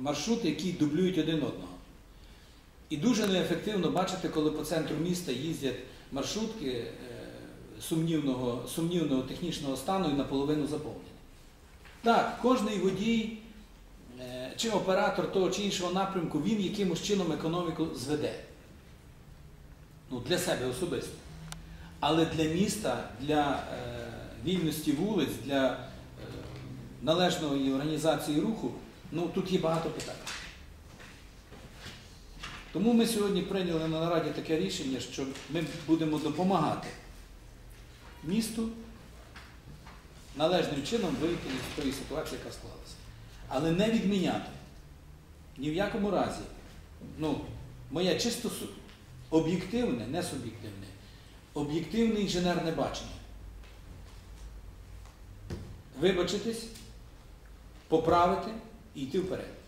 маршрути, які дублюють один одного. І дуже неефективно бачити, коли по центру міста їздять маршрутки е, сумнівного, сумнівного технічного стану і наполовину заповнені. Так, кожний водій е, чи оператор того чи іншого напрямку, він якимось чином економіку зведе. Ну, для себе особисто. Але для міста, для е, вільності вулиць, для належної організації руху, ну тут є багато питань. Тому ми сьогодні прийняли на нараді таке рішення, що ми будемо допомагати місту належним чином вийти з тої ситуації, яка склалася. Але не відміняти. Ні в якому разі. Ну, моє чисто об'єктивне, не суб'єктивне, об'єктивне інженерне бачення. Вибачитись, поправити e teu parente.